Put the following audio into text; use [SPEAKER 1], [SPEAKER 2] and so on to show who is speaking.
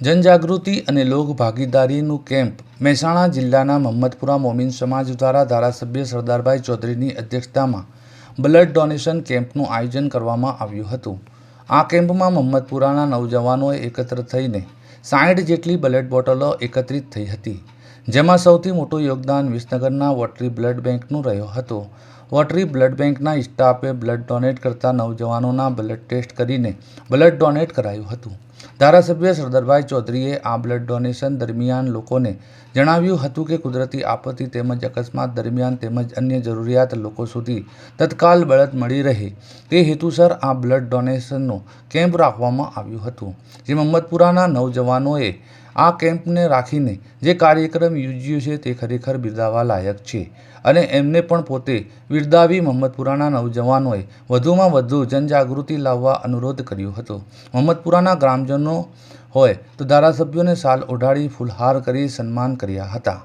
[SPEAKER 1] જનજાગૃતિ અને લોક ભાગીદારીનું કેમ્પ મહેસાણા જિલ્લાના મહમ્મદપુરા મોમીન સમાજ દ્વારા ધારાસભ્ય સરદારભાઈ ચૌધરીની અધ્યક્ષતામાં બ્લડ ડોનેશન કેમ્પનું આયોજન કરવામાં આવ્યું હતું. આ કેમ્પમાં મહમ્મદપુરાના નવજવાનોએ એકત્ર થઈને સાઠ જેટલી બ્લડ બોટલો એકત્રિત થઈ હતી, જેમાં સૌથી મોટું યોગદાન વિસનગરના વોટરી બ્લડ બેંકનું રહ્યો હતો. વોટરી બ્લડ બેંકના સ્ટાફે બ્લડ ડોનેટ કરતા નવજવાનોના બ્લડ ટેસ્ટ કરીને બ્લડ ડોનેટ કરાયું હતું. ધારાસભ્ય સરદારભાઈ ચૌધરીએ આ બ્લડ ડોનેશન દરમિયાન લોકોને જણાવ્યું હતું કે કુદરતી આપત્તિ તેમજ અકસ્માત દરમિયાન તેમજ અન્ય જરૂરિયાત લોકો સુધી તત્કાલ બળત મળી રહે તે હેતુસર આ બ્લડ ડોનેશનનો કેમ્પ રાખવામાં આવ્યું હતું. જે મહમ્મદપુરાના નવજવાનોએ આ કેમ્પને રાખીને જે કાર્યક્રમ યોજ્યો છે તે ખરેખર બિરદાવવા લાયક છે અને એમને પણ પોતે બિરદાવી મહમ્મદપુરાના નવજવાનોએ વધુમાં વધુ જનજાગૃતિ લાવવા અનુરોધ કર્યો હતો. મહમ્મદપુરાના ગ્રામજનો હોય તો ધારાસભ્યોને સાલ ઓઢાડી ફૂલહાર કરી સન્માન કર્યા હતા.